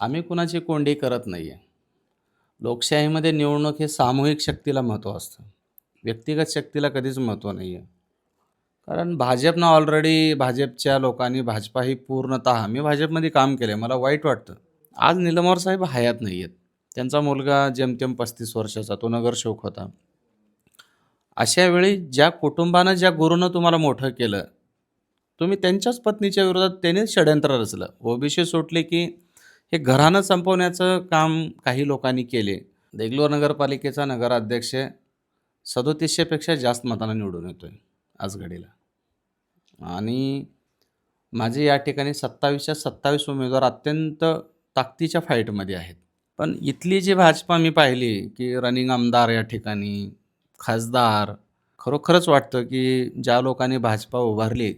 आम्ही कुणाची कोंडी करत नाही आहे लोकशाहीमध्ये निवडणूक हे सामूहिक शक्तीला महत्त्व असतं. व्यक्तिगत शक्तीला कधीच महत्त्व नाही आहे कारण भाजपनं ऑलरेडी भाजपच्या लोकांनी भाजपा ही पूर्णतः मी भाजपमध्ये काम केलं आहे मला वाईट वाटतं. आज निलमवर साहेब हयात नाही आहेत त्यांचा मुलगा जेमतेम पस्तीस वर्षाचा तो नगरसेवक होता. अशा वेळी ज्या कुटुंबानं ज्या गुरुनं तुम्हाला मोठं केलं तुम्ही त्यांच्याच पत्नीच्या विरोधात त्यांनी षडयंत्र रचलं. ओबीसी सुटले की हे घरानं संपवण्याचं काम काही लोकांनी केले. देगलूर नगरपालिकेचा नगराध्यक्ष सदोतीसशेपेक्षा जास्त मतांना निवडून येतो आहे आज घडीला. आणि माझे या ठिकाणी सत्तावीसच्या सत्तावीस उमेदवार अत्यंत ताकदीच्या फाईटमध्ये आहेत. पण इथली जी भाजपा मी पाहिली की रनिंग आमदार या ठिकाणी खासदार खरोखरच वाटतं की ज्या लोकांनी भाजपा उभारली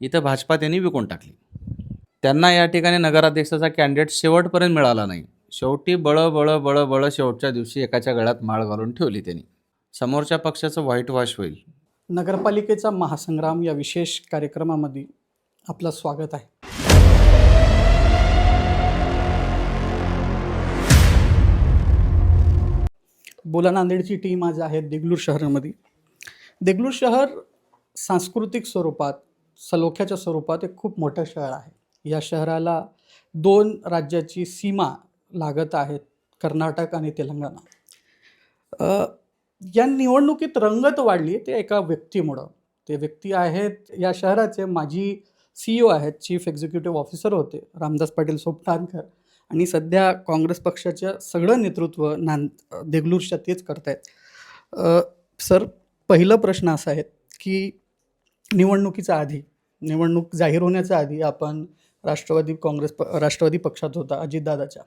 इथं भाजपा त्यांनी विकून टाकली. त्यांना या ठिकाणी नगराध्यक्षाचा कॅन्डिडेट शेवटपर्यंत मिळाला नाही. शेवटी बळ बळ बळ बळ शेवटच्या दिवशी एकाच्या गळ्यात माळ घालून ठेवली त्यांनी. समोरच्या पक्षाचं व्हाईट वॉश होईल. नगरपालिकेचा महासंग्राम या विशेष कार्यक्रमामध्ये आपलं स्वागत आहे. बोला नांदेडची टीम आज आहे देगलूर शहरामध्ये. देगलूर शहर सांस्कृतिक स्वरूपात सलोख्याच्या स्वरूपात एक खूप मोठं शहर आहे. या शहराला दोन राज्याची सीमा लागत आहेत कर्नाटक आणि तेलंगणा. या निवडणुकीत रंगत वाढली ते एका व्यक्तीमुळं. ते व्यक्ती आहेत या शहराचे माजी सी ओ आहेत चीफ एक्झिक्युटिव्ह ऑफिसर होते रामदास पाटील सोपटानकर आणि सध्या काँग्रेस पक्षाचं सगळं नेतृत्व नांद देगलूरच्या तेच करत आहेत सर पहिलं प्रश्न असा आहे की निवडणुकीच्या आधी निवडणूक जाहीर होण्याच्या आधी आपण राष्ट्रवादी काँग्रेस प राष्ट्रवादी पक्षात होता अजितदादाच्या.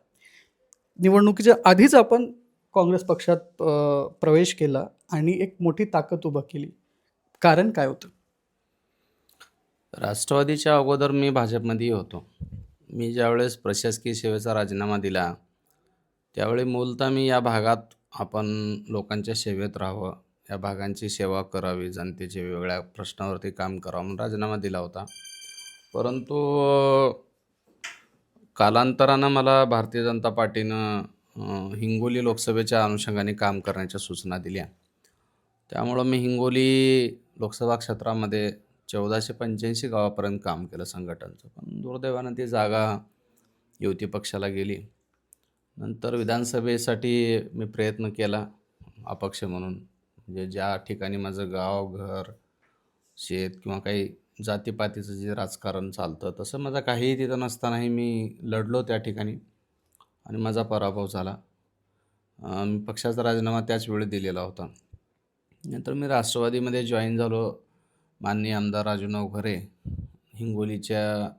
निवडणुकीच्या आधीच आपण काँग्रेस पक्षात प्रवेश केला आणि एक मोठी ताकद उभं केली. कारण काय होतं? राष्ट्रवादीच्या अगोदर मी भाजपमध्ये होतो. मी ज्यावेळेस प्रशासकीय सेवेचा राजीनामा दिला त्यावेळी मूलतः मी या भागात आपण लोकांच्या सेवेत राहावं या भागांची सेवा करावी जनतेचे वेगवेगळ्या प्रश्नावरती काम करावं म्हणून राजीनामा दिला होता. परंतु कालांतरानं मला भारतीय जनता पार्टीनं हिंगोली लोकसभेच्या अनुषंगाने काम करण्याच्या सूचना दिल्या. त्यामुळं मी हिंगोली लोकसभा क्षेत्रामध्ये चौदाशे पंच्याऐंशी गावापर्यंत काम केलं संघटनचं. पण दुर्दैवानं ती जागा युती पक्षाला गेली. नंतर विधानसभेसाठी मी प्रयत्न केला अपक्ष म्हणून. म्हणजे ज्या ठिकाणी माझं गाव घर शेत किंवा काही जातीपातीचं जे राजकारण चालतं तसं माझा काहीही तिथं नसतानाही मी लढलो त्या ठिकाणी आणि माझा पराभव झाला. मी पक्षाचा राजीनामा त्याच वेळी दिलेला होता. नंतर मी राष्ट्रवादीमध्ये जॉईन झालो. माननीय आमदार राजू नवघरे हिंगोलीच्या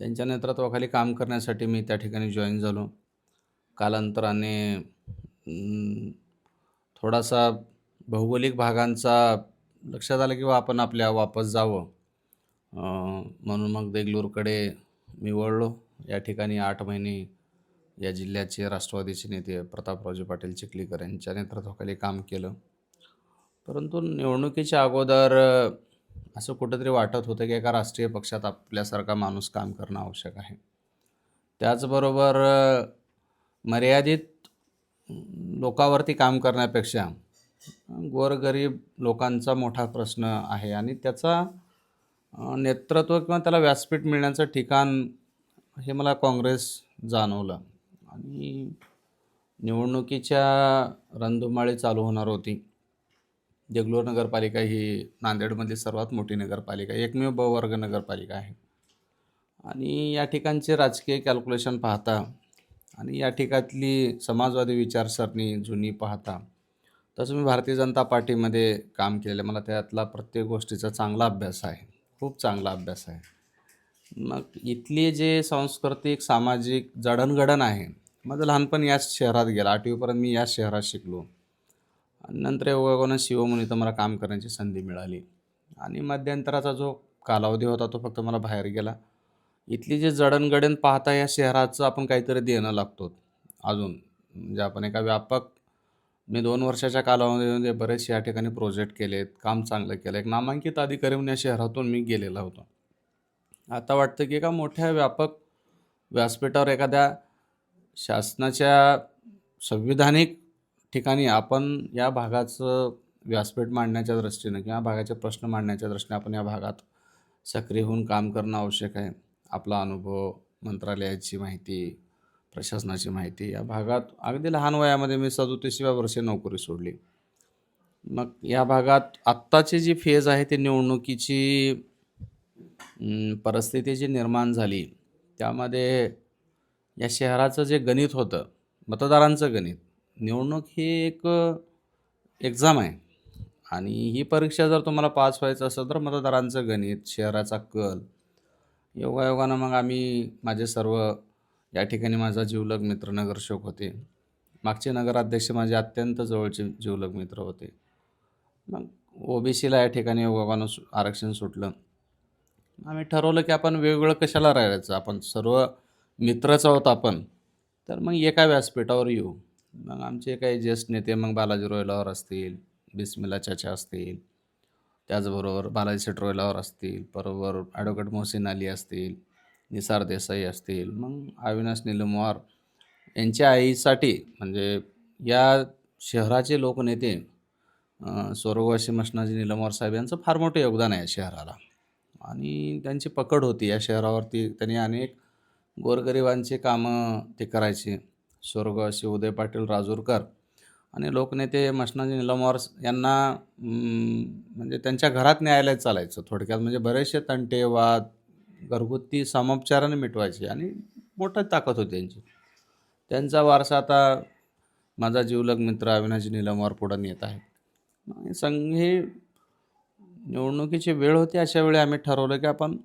त्यांच्या नेतृत्वाखाली काम करण्यासाठी मी त्या ठिकाणी जॉईन झालो. कालांतराने थोडासा भौगोलिक भागांचा लक्षात आलं की बा आपण आपल्या वापस जावं. म्हणून मग देगलूरकडे मी वळलो. या ठिकाणी आठ महिने या जिल्ह्याचे राष्ट्रवादीचे नेते प्रतापरावजी पाटील चिखलीकर यांच्या नेतृत्वाखाली काम केलं. परंतु निवडणुकीच्या अगोदर असं कुठंतरी वाटत होतं की एका राष्ट्रीय पक्षात आपल्यासारखा माणूस काम करणं आवश्यक आहे. त्याचबरोबर मर्यादित लोकावरती काम करण्यापेक्षा गोरगरीब लोकांचा मोठा प्रश्न आहे आणि त्याचा नेतृत्व किंवा त्याला व्यासपीठ मिळण्याचं ठिकाण हे मला काँग्रेस जाणवलं. आणि निवडणुकीच्या रणधुमाळी चालू होणार होती. देगलूर नगरपालिका ही नांदेडमधली सर्वात मोठी नगरपालिका एकमेव बहुवर्ग वर्ग नगरपालिका आहे. आणि या ठिकाणचे राजकीय कॅल्क्युलेशन पाहता आणि या ठिकाणतली समाजवादी विचारसरणी जुनी पाहता तसं मी भारतीय जनता पार्टीमध्ये काम केलेलं मला त्यातला प्रत्येक गोष्टीचा चांगला अभ्यास आहे. खूप चांगला अभ्यास आहे. मग इथली जे सांस्कृतिक सामाजिक जडणघडण आहे माझं लहानपण याच शहरात गेलं. आठवीपर्यंत मी याच शहरात शिकलो. आणि नंतर शिवमुनी इथं मला काम करण्याची संधी मिळाली. आणि मध्यंतराचा जो कालावधी होता तो फक्त मला बाहेर गेला. इथली जी जडणघडण पाहता या शहराचं आपण काहीतरी देणं लागतो अजून म्हणजे आपण एका व्यापक मी दोन वर्षाच्या कालावधीमध्ये बरेचसे या ठिकाणी प्रोजेक्ट केले आहेत काम चांगलं केलं. एक नामांकित अधिकारी म्हणून या शहरातून मी गेलेला होतो. आता वाटतं की एका मोठ्या व्यापक व्यासपीठावर एखाद्या शासनाच्या संविधानिक ठिकाणी आपण या भागाचं व्यासपीठ मांडण्याच्या दृष्टीनं किंवा भागाचे प्रश्न मांडण्याच्या दृष्टीने आपण या भागात सक्रिय होऊन काम करणं आवश्यक आहे. आपला अनुभव मंत्रालयाची माहिती प्रशासनाची माहिती. या भागात अगदी लहान वयामध्ये मी सदोतीसव्या वर्षी नोकरी सोडली. मग या भागात आत्ताची जी फेज आहे ती निवडणुकीची परिस्थिती जी निर्माण झाली त्यामध्ये या शहराचं जे गणित होतं मतदारांचं गणित निवडणूक ही एक एक्झाम आहे. आणि ही परीक्षा जर तुम्हाला पास व्हायचं असेल तर मतदारांचं गणित शहराचा कल योगायोगानं मग आम्ही माझे सर्व या ठिकाणी माझा जीवलग मित्र नगरसेवक होते. मागचे नगराध्यक्ष माझे अत्यंत जवळचे जीवलग मित्र होते. मग ओबीसीला या ठिकाणी योगानं सु आरक्षण सुटलं. आम्ही ठरवलं की आपण वेगवेगळं कशाला राहायचं? आपण सर्व मित्रच आहोत आपण. तर मग एका व्यासपीठावर येऊ. मग आमचे काही ज्येष्ठ नेते मग बालाजी रोयलावर असतील बिस्मिला चाचा असतील त्याचबरोबर बालाजी शेठ रोयलावर असतील बरोबर ॲडव्होकेट मोहसिन अली असतील निसार देसाई असतील मग अविनाश निलमवार यांच्या आईसाठी म्हणजे या शहराचे लोकनेते स्वर्गवासी मशनाजी निलमवार साहेब यांचं फार मोठं योगदान आहे या शहराला. आणि त्यांची पकड होती या शहरावरती. त्यांनी अनेक गोरगरिबांचे कामं ते करायचे. स्वर्गवासी उदय पाटील राजूरकर आणि लोकनेते मशनाजी निलमवार यांना म्हणजे त्यांच्या घरात न्यायालयात चालायचं. थोडक्यात म्हणजे बरेचसे तंटे वाद घरगुती सामोपचाराने मिटवायचे आणि मोठं ताकद होती त्यांची. त्यांचा वारसा आता माझा जीवलग मित्र अविनाशी निलमवार पुढं येत आहे संघ हे निवडणुकीची वेळ होती अशा वेळी आम्ही ठरवलं की आपण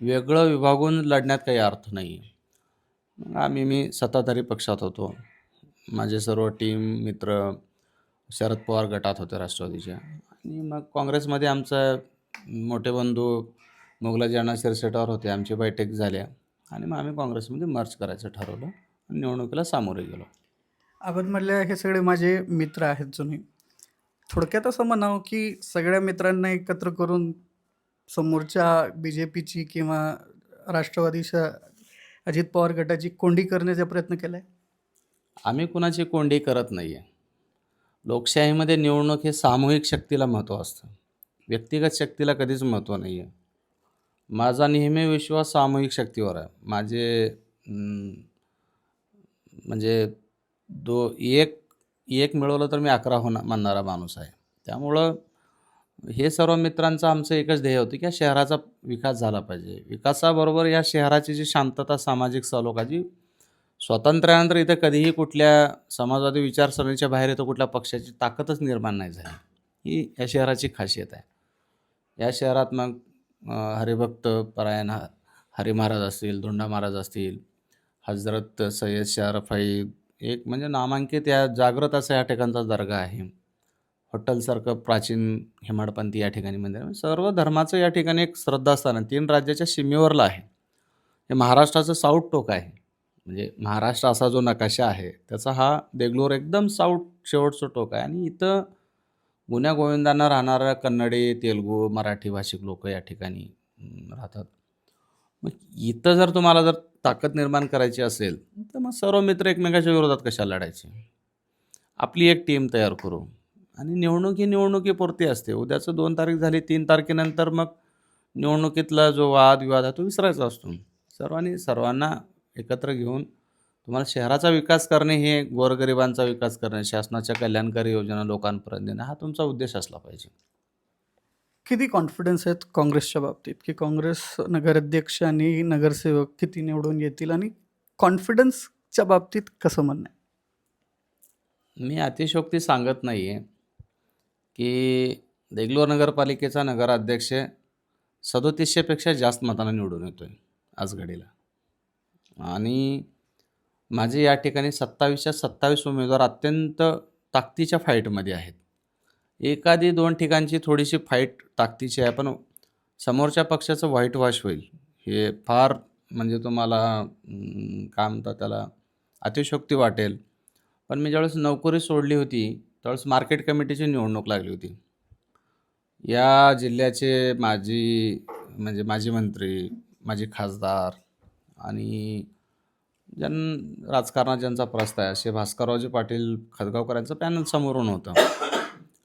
वेगळं विभागून लढण्यात काही अर्थ नाही. आहे मग आम्ही मी सत्ताधारी पक्षात होतो. माझे सर्व टीम मित्र शरद पवार गटात होते राष्ट्रवादीच्या. आणि मग काँग्रेसमध्ये आमचा मोठे बंधू मोगलाजी अण्णा शिरसेटावर होते आमची बैठक झाल्या आणि मग आम्ही काँग्रेसमध्ये मर्ज करायचं ठरवलं आणि निवडणुकीला सामोरे गेलो. अहमदमधले हे सगळे माझे मित्र आहेत जुने. थोडक्यात असं म्हणावं की सगळ्या मित्रांना एकत्र करून समोरच्या बी जे पीची किंवा राष्ट्रवादीच्या अजित पवार गटाची कोंडी करण्याचा प्रयत्न केला आहे आम्ही कुणाची कोंडी करत नाही आहे लोकशाहीमध्ये निवडणूक हे सामूहिक शक्तीला महत्त्व असतं. व्यक्तिगत शक्तीला कधीच महत्त्व नाही आहे माझा नेहमी विश्वास सामूहिक शक्तीवर आहे. माझे म्हणजे दो एक एक मिळवलं तर मी अकरा होणार मानणारा माणूस आहे. त्यामुळं हे सर्व मित्रांचं आमचं एकच ध्येय होतं की या शहराचा विकास झाला पाहिजे. विकासाबरोबर या शहराची जी शांतता सामाजिक सलोखाची स्वातंत्र्यानंतर इथं कधीही कुठल्या समाजवादी विचारसरणीच्या बाहेर इथं कुठल्या पक्षाची ताकदच निर्माण नाही झाली. ही या शहराची खासियत आहे. या शहरात मग हरिभक्त परायण ह- हरी महाराज असतील धोंडा महाराज असतील हजरत सय्यद शाह रफाई एक म्हणजे नामांकित या जागृत असा या ठिकाणचा दर्गा आहे. हॉटेलसारखं प्राचीन हेमाडपंथी या ठिकाणी मंदिर आहे. सर्व धर्माचं या ठिकाणी एक श्रद्धास्थान आहे. तीन राज्याच्या सीमेवरला आहे. हे महाराष्ट्राचं साऊथ टोक आहे. म्हणजे महाराष्ट्र असा जो नकाशा आहे त्याचा हा देगलूर एकदम साऊथ शेवटचं टोक आहे. आणि इथं गुन्ह्या गोविंदांना राहणाऱ्या कन्नडी तेलगू मराठी भाषिक लोक या ठिकाणी राहतात. मग इथं जर तुम्हाला जर ताकद निर्माण करायची असेल तर मग सर्व मित्र एकमेकाच्या विरोधात कशा लढायचे? आपली एक टीम तयार करू. आणि निवडणूक ही निवडणुकीपुरती असते. उद्याचं दोन तारीख झाली तीन तारखेनंतर मग निवडणुकीतला जो वादविवाद आहे तो विसरायचा असतो. सर्वांनी सर्वांना एकत्र घेऊन तुम्हाला शहराचा विकास करणे हे गोरगरिबांचा विकास करणे शासनाच्या कल्याणकारी योजना लोकांपर्यंत देणं हा तुमचा उद्देश असला पाहिजे. किती कॉन्फिडन्स आहेत काँग्रेसच्या बाबतीत? की काँग्रेस नगराध्यक्ष आणि नगरसेवक किती निवडून येतील आणि कॉन्फिडन्सच्या बाबतीत कसं म्हणणं आहे? मी अतिशोक्ती सांगत नाही आहे की देगलूर नगरपालिकेचा नगराध्यक्ष सदोतीसशेपेक्षा जास्त मतांना निवडून येतो आहे आज घडीला. आणि माझे या ठिकाणी सत्तावीसच्या सत्तावीस उमेदवार अत्यंत ताकदीच्या फाईटमध्ये आहेत. एखादी दोन ठिकाणची थोडीशी फाईट ताकदीची आहे पण समोरच्या पक्षाचं व्हाईट वॉश होईल. हे फार म्हणजे तुम्हाला काय म्हणतात त्याला अतिशोक्ती वाटेल. पण मी ज्यावेळेस नोकरी सोडली होती त्यावेळेस मार्केट कमिटीची निवडणूक लागली होती. या जिल्ह्याचे माजी म्हणजे माजी मंत्री माजी खासदार आणि ज्यां राजकारणात ज्यांचा प्रस्थ आहे असे भास्कररावजी पाटील खतगावकरांचं पॅनल समोरून होतं.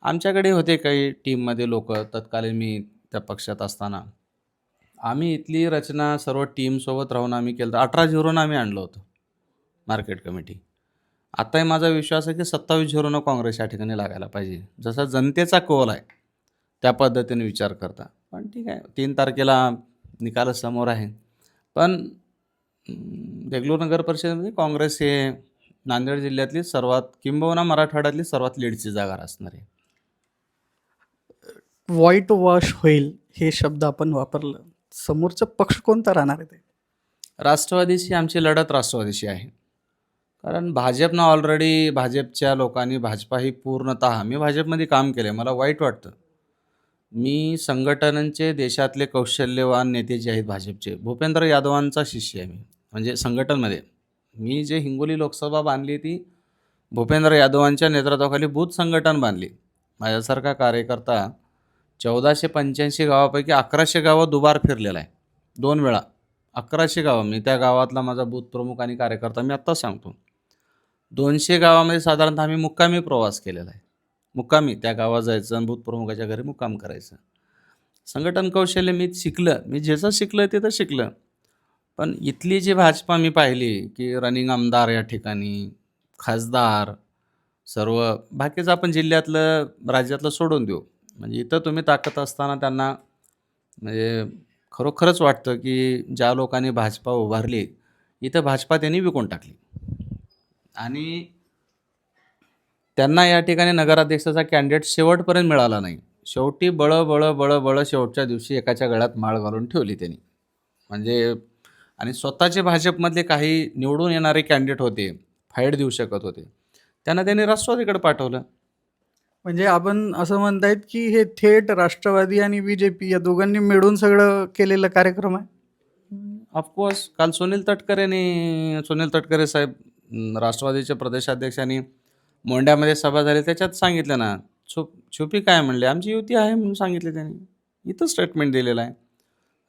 आमच्याकडे होते काही टीममध्ये लोक. तत्कालीन मी त्या पक्षात असताना. आम्ही इथली रचना सर्व टीमसोबत राहून आम्ही केलं. अठरा झिरोनं आम्ही आणलं होतं. मार्केट कमिटी आताही माझा विश्वास आहे की सत्तावीस झिरोनं काँग्रेस या ठिकाणी लागायला पाहिजे. जसा जनतेचा कौल आहे त्या पद्धतीने विचार करता. पण ठीक आहे तीन तारखेला निकाल समोर आहे. पण देगलूर नगर परिषदेमध्ये काँग्रेस हे नांदेड जिल्ह्यातली सर्वात किंबहुना मराठवाड्यातली सर्वात लीडची जागा असणार आहे व्हाईट वॉश होईल हे शब्द आपण वापरलं. समोरचा पक्ष कोणता राहणार आहे ते? राष्ट्रवादीशी आमची लढत राष्ट्रवादीशी आहे. कारण भाजपनं ऑलरेडी भाजपच्या लोकांनी भाजपा ही पूर्णतः मी भाजपमध्ये काम केलं आहे मला वाईट वाटतं. मी संघटनांचे देशातले कौशल्यवान नेते जे आहेत भाजपचे भूपेंद्र यादवांचा शिष्य आहे मी. म्हणजे संघटनमध्ये. मी जे हिंगोली लोकसभा बांधली ती भूपेंद्र यादवांच्या नेतृत्वाखाली बूथ संघटन बांधली. माझ्यासारखा कार्यकर्ता चौदाशे पंच्याऐंशी गावापैकी अकराशे गावं दुबार फिरलेला आहे. दोन वेळा. अकराशे गावं. मी त्या गावातला माझा बूथ प्रमुख आणि कार्यकर्ता मी आत्ताच सांगतो. दोनशे गावामध्ये साधारणतः आम्ही मुक्कामी प्रवास केलेला आहे. मुक्कामी. त्या गावात जायचं आणि बूथ प्रमुखाच्या घरी मुक्काम करायचं. संघटन कौशल्य मी शिकलं. मी ज्याचं शिकलं ते तर शिकलं. पण इथली जी भाजपा मी पाहिली की रनिंग आमदार या ठिकाणी खासदार सर्व बाकीचं आपण जिल्ह्यातलं राज्यातलं सोडून देऊ. म्हणजे इथं तुम्ही ताकद असताना त्यांना म्हणजे खरोखरच वाटतं की ज्या लोकांनी भाजपा उभारली इथं भाजपा त्यांनी विकून टाकली. आणि त्यांना या ठिकाणी नगराध्यक्षाचा कॅन्डिडेट शेवटपर्यंत मिळाला नाही. शेवटी बळ बळ बळ बळ शेवटच्या दिवशी एकाच्या गळ्यात माळ घालून ठेवली त्यांनी. म्हणजे आणि स्वतःचे भाजपमधले काही निवडून येणारे कॅन्डिडेट होते फाईट देऊ शकत होते. त्यांना त्यांनी राष्ट्रवादीकडे पाठवलं. म्हणजे आपण असं म्हणतायत की हे थेट राष्ट्रवादी आणि बी जे पी या दोघांनी मिळून सगळं केलेलं कार्यक्रम आहे? ऑफकोर्स काल सुनील तटकरेने सुनील तटकरे साहेब राष्ट्रवादीचे प्रदेशाध्यक्षांनी मोंड्यामध्ये सभा झाली त्याच्यात सांगितलं ना छुप छुपी काय म्हणले? आमची युती आहे म्हणून सांगितले त्यांनी. इथं स्टेटमेंट दिलेलं आहे.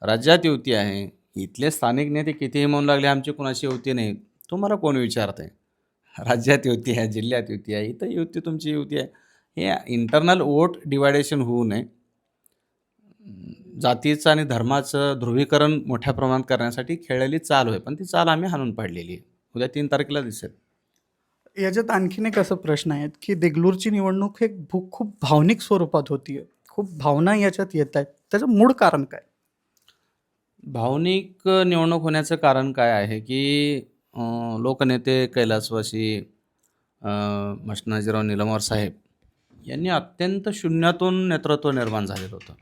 राज्यात युती आहे. इथले स्थानिक नेते कितीही म्हणू लागले आमची कुणाची युती नाही. तुम्हाला कोण विचारतं आहे राज्यात युती आहे जिल्ह्यात युती आहे इथं युती तुमची युती आहे. हे इंटरनल वोट डिवायडेशन होऊ नये. जातीचं आणि धर्माचं ध्रुवीकरण मोठ्या प्रमाणात करण्यासाठी खेळलेली चाल होय पण ती चाल आम्ही हाणून पाडलेली आहे. उद्या तीन तारखेला दिसेल. याच्यात आणखीन एक असं प्रश्न आहेत की देगलूरची निवडणूक हे भू खूप भावनिक स्वरूपात होती खूप भावना याच्यात येत आहेत त्याचं मूळ कारण काय? भावनिक निवडणूक होण्याचं कारण काय आहे की अं, लोकनेते कैलासवासी अं, मष्णाजीराव निलमवार साहेब यांनी अत्यंत शून्यातून नेतृत्व निर्माण झालेलं होतं.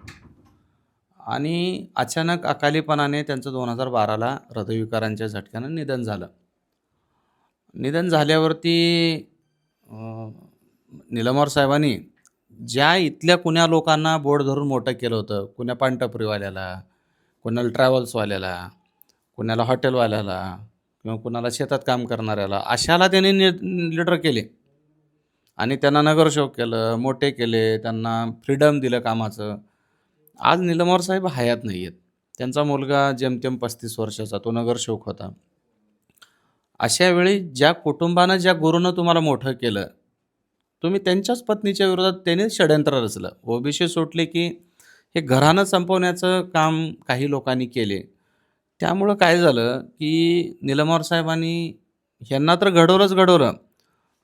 आणि अचानक अकालीपणाने त्यांचं दोन हजार बाराला हृदयविकारांच्या झटक्यानं निधन झालं. निधन झाल्यावरती अं, निलमवार साहेबांनी ज्या इथल्या कुण्या लोकांना बोट धरून मोठं केलं होतं कुण्या पानटपरीवाल्याला कोणाला ट्रॅव्हल्सवाल्याला कोणाला हॉटेलवाल्याला किंवा कुणाला शेतात काम करणाऱ्याला अशाला त्यांनी नि लिडर केले. आणि त्यांना नगरसेवक केलं मोठे केले त्यांना फ्रीडम दिलं कामाचं. आज निलमवर साहेब हयात नाही आहेत त्यांचा मुलगा जेमतेम पस्तीस वर्षाचा तो नगरसेवक होता. अशा वेळी ज्या कुटुंबानं ज्या गुरुनं तुम्हाला मोठं केलं तुम्ही त्यांच्याच पत्नीच्या विरोधात त्यांनी षडयंत्र रचलं. ओबीसी सुटले की हे घरानं संपवण्याचं काम काही लोकांनी केले. त्यामुळं काय झालं की निलमवार साहेबांनी ह्यांना तर घडवलंच घडवलं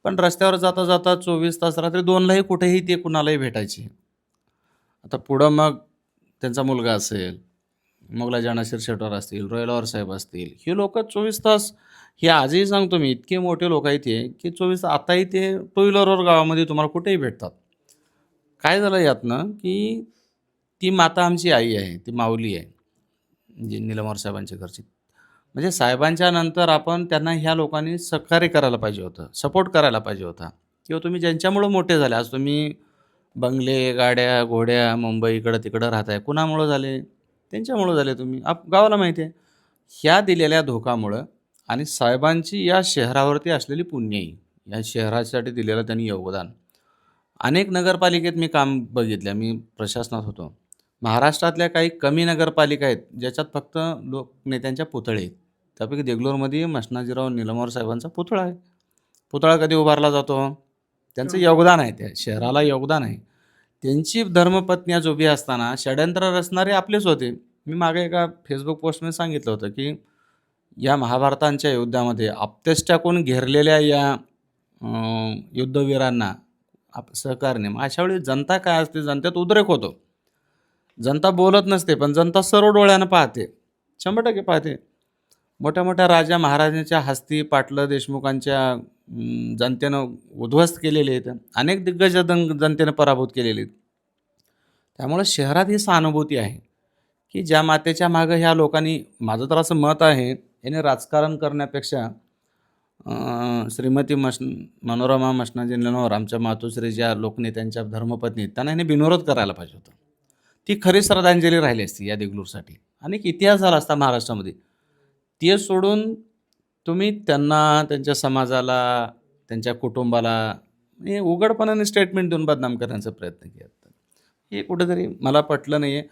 पण रस्त्यावर जाता जाता चोवीस तास रात्री दोनलाही कुठेही ते कुणालाही भेटायचे. आता पुढं मग त्यांचा मुलगा असेल मोगला जाणाशीर शेटवर असतील रोयलावर साहेब असतील ही लोक चोवीस तास हे आजही सांगतो मी इतके मोठे लोक आहेत ते की चोवीस आताही ते टू व्हीलरवर गावामध्ये तुम्हाला कुठेही भेटतात. काय झालं यातनं की ती माता आमची आई आहे ती माऊली आहे जी निलमवार साहेबांच्या घरची. म्हणजे साहेबांच्या नंतर आपण त्यांना ह्या लोकांनी सहकार्य करायला पाहिजे होतं सपोर्ट करायला पाहिजे होता. किंवा तुम्ही ज्यांच्यामुळं मोठे झाले आज तुम्ही बंगले गाड्या घोड्या मुंबई इकडं तिकडं राहताय कुणामुळं झाले? त्यांच्यामुळं झाले तुम्ही. आप गावाला माहिती आहे. ह्या दिलेल्या धोकामुळं आणि साहेबांची या शहरावरती असलेली पुण्यही या शहरासाठी दिलेलं त्यांनी योगदान. अनेक नगरपालिकेत मी काम बघितलं मी प्रशासनात होतो. महाराष्ट्रातल्या काही कमी नगरपालिका आहेत ज्याच्यात फक्त लोक नेत्यांच्या पुतळे आहेत. त्यापैकी देगलूरमध्ये मष्णाजीराव निलमवार साहेबांचा पुतळा आहे. पुतळा कधी उभारला जातो? त्यांचं योगदान आहे त्या शहराला योगदान आहे. त्यांची धर्मपत्नी आज उभी असताना षड्यंत्र रचणारे आपलेच होते. मी मागे एका फेसबुक पोस्टमध्ये सांगितलं होतं की या महाभारतांच्या युद्धामध्ये आपतेष्टाकून घेरलेल्या या युद्धवीरांना आप सहकार्य मग अशा वेळी जनता काय असते? जनतेत उद्रेक होतो. जनता बोलत नसते पण जनता सर्व डोळ्यानं पाहते. शंभर टक्के पाहते. मोठ्या मोठ्या राजा महाराजांच्या हस्ती पाटलं देशमुखांच्या जनतेनं उद्ध्वस्त केलेले आहेत. अनेक दिग्गज जन जनतेनं पराभूत केलेले आहेत. त्यामुळं शहरात ही सहानुभूती आहे की ज्या मातेच्या मागं ह्या लोकांनी माझं तर असं मत आहे याने राजकारण करण्यापेक्षा श्रीमती मश मनोरमा मशनाजी निलमवार आमच्या मातोश्री ज्या लोकनेत्यांच्या धर्मपत्नी त्यांना याने बिनविरोध करायला पाहिजे होतं. ती खरी श्रद्धांजली राहिली असती या देगलूरसाठी. आणि इतिहास झाला असता महाराष्ट्रामध्ये. ते सोडून तुम्ही त्यांना त्यांच्या समाजाला त्यांच्या कुटुंबाला हे उघडपणाने स्टेटमेंट देऊन बदनाम करण्याचा प्रयत्न केला. हे कुठेतरी मला पटलं नाही आहे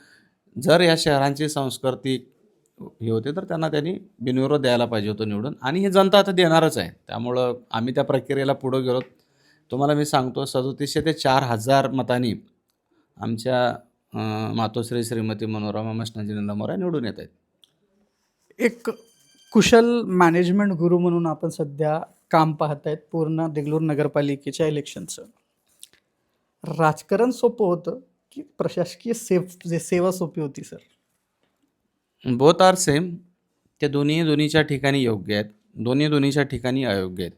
जर या शहरांची संस्कृती हे होते तर त्यांना त्यांनी बिनविरोध द्यायला पाहिजे होतं निवडून. आणि हे जनता आता देणारच आहे. त्यामुळं आम्ही त्या प्रक्रियेला पुढं गेलो. तुम्हाला मी सांगतो सदोतीसशे ते चार हजार मतांनी आमच्या मातोश्री श्रीमती मनोरमा मष्णाजी नंदमोरा निवडून येत आहेत. एक कुशल मॅनेजमेंट गुरु म्हणून आपण सध्या काम पाहत आहेत पूर्ण देगलूर नगरपालिकेच्या इलेक्शनचं राजकारण सोपं होतं की प्रशासकीय सेफ जे सेवा सोपी होती सर? बोथ आर सेम ते दोन्ही दोन्हीच्या ठिकाणी योग्य आहेत. दोन्ही दोन्हीच्या ठिकाणी अयोग्य आहेत.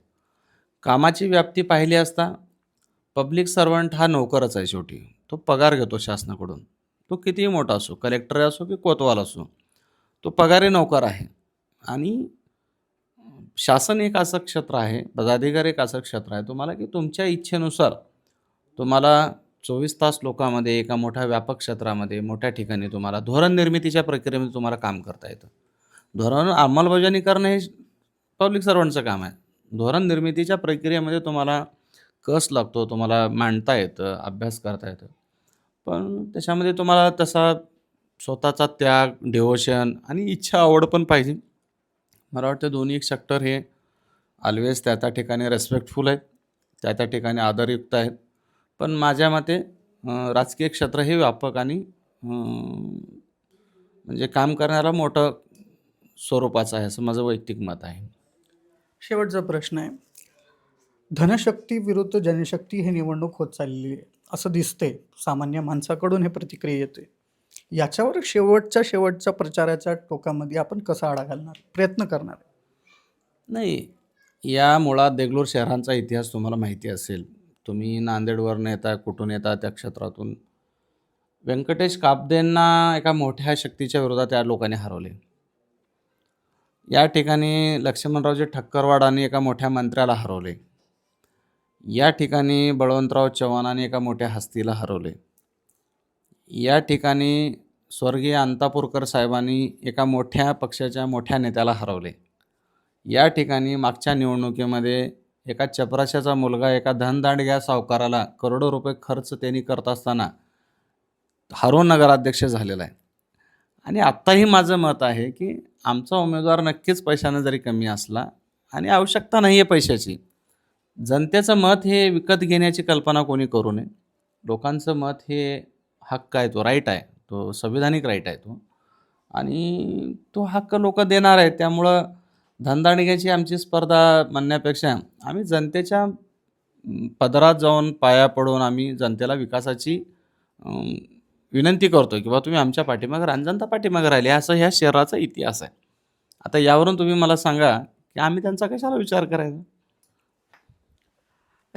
कामाची व्याप्ती पाहिली असता पब्लिक सर्वंट हा नोकरच आहे शेवटी. तो पगार घेतो शासनाकडून. तो कितीही मोठा असो कलेक्टर असो की कोतवाल असो तो पगारी नोकर आहे. आणि शासन एक असं क्षेत्र आहे पदाधिकारी एक असं क्षेत्र आहे. तुम्हाला की तुमच्या इच्छेनुसार तुम्हाला चोवीस तास लोकांमध्ये एका मोठ्या व्यापक क्षेत्रामध्ये मोठ्या ठिकाणी तुम्हाला धोरण निर्मितीच्या प्रक्रियेमध्ये तुम्हाला काम करता येतं. धोरण अंमलबजावणी करणं हे पब्लिक सर्वंटचं काम आहे. धोरण निर्मितीच्या प्रक्रियेमध्ये तुम्हाला कस लागतो तुम्हाला मांडता येतं अभ्यास करता येतं. पण त्याच्यामध्ये तुम्हाला तसा स्वतःचा त्याग डिवोशन आणि इच्छा आवड पण पाहिजे. मला वाटतं दोन्ही एक सेक्टर हे ऑलवेज त्या त्या ठिकाणी रेस्पेक्टफुल आहेत त्या त्या ठिकाणी आदरयुक्त आहेत. पण माझ्या मते राजकीय क्षेत्र हे व्यापक आणि म्हणजे काम करणारा मोठं स्वरूपाचं आहे असं माझं वैयक्तिक मत आहे. शेवटचा प्रश्न आहे. धनशक्ती विरुद्ध जनशक्ती ही निवडणूक होत चाललेली आहे. असं दिसते सामान्य माणसाकडून हे प्रतिक्रिया येते याच्यावर शेवटच्या शेवटच्या प्रचाराच्या टोकामध्ये आपण कसा आडा घालणार? प्रयत्न करणार. नाही या मुळात देगलूर शहरांचा इतिहास तुम्हाला माहिती असेल. तुम्ही नांदेडवरून येता कुठून येता त्या क्षेत्रातून. व्यंकटेश कापदेंना एका मोठ्या शक्तीच्या विरोधात या लोकांनी हरवले. या ठिकाणी लक्ष्मणरावजी ठक्करवाडांनी एका मोठ्या मंत्र्याला हरवले. या ठिकाणी बळवंतराव चव्हाणाने एका मोठ्या हस्तीला हरवले. या ठिकाणी स्वर्गीय अंतापूरकर साहेबांनी एका मोठ्या पक्षाच्या मोठ्या नेत्याला हरवले. या ठिकाणी मागच्या निवडणुकीमध्ये एका चपराशाचा मुलगा एका धनदांडग्या सावकाराला करोडो रुपये खर्च त्यांनी करत असताना हरवून नगराध्यक्ष झालेला आहे. आणि आत्ताही माझं मत आहे की आमचा उमेदवार नक्कीच पैशानं जरी कमी असला आणि आवश्यकता नाही आहे पैशाची जनतेचं मत हे विकत घेण्याची कल्पना कोणी करू नये. लोकांचं मत हे हक्क आहे तो राईट आहे तो संविधानिक राईट आहे तो. आणि तो हक्क लोक देणार आहेत त्यामुळं धनदांडग्याची आमची स्पर्धा म्हणण्यापेक्षा आम्ही जनतेच्या पदरात जाऊन पाया पडून आम्ही जनतेला विकासाची विनंती करतो की बा तुम्ही आमच्या पाठीमागं राहा आणि जनता पाठीमागं राहिली असं ह्या शहराचा इतिहास आहे. आता यावरून तुम्ही मला सांगा की आम्ही त्यांचा कशाला विचार करायचा?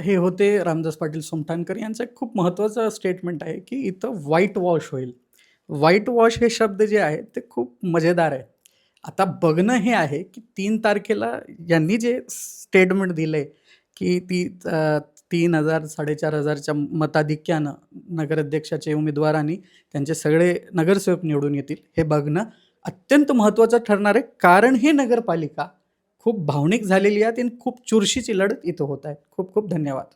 हे होते रामदास पाटील सोमठाणकर यांचं एक खूप महत्त्वाचं स्टेटमेंट आहे की इथं व्हाईट वॉश होईल. व्हाईट वॉश हे शब्द जे आहेत ते खूप मजेदार आहे. आता बघणं हे आहे की तीन तारखेला यांनी जे स्टेटमेंट दिलं आहे की ती तीन हजार साडेचार हजारच्या मताधिक्यानं नगराध्यक्षाचे उमेदवारांनी त्यांचे सगळे नगरसेवक निवडून येतील हे बघणं अत्यंत महत्त्वाचं ठरणार आहे. कारण हे नगरपालिका खूप भावनिक झालेली आहे आणि खूप चुरशीची लढत इथं होत आहे. खूप खूप धन्यवाद.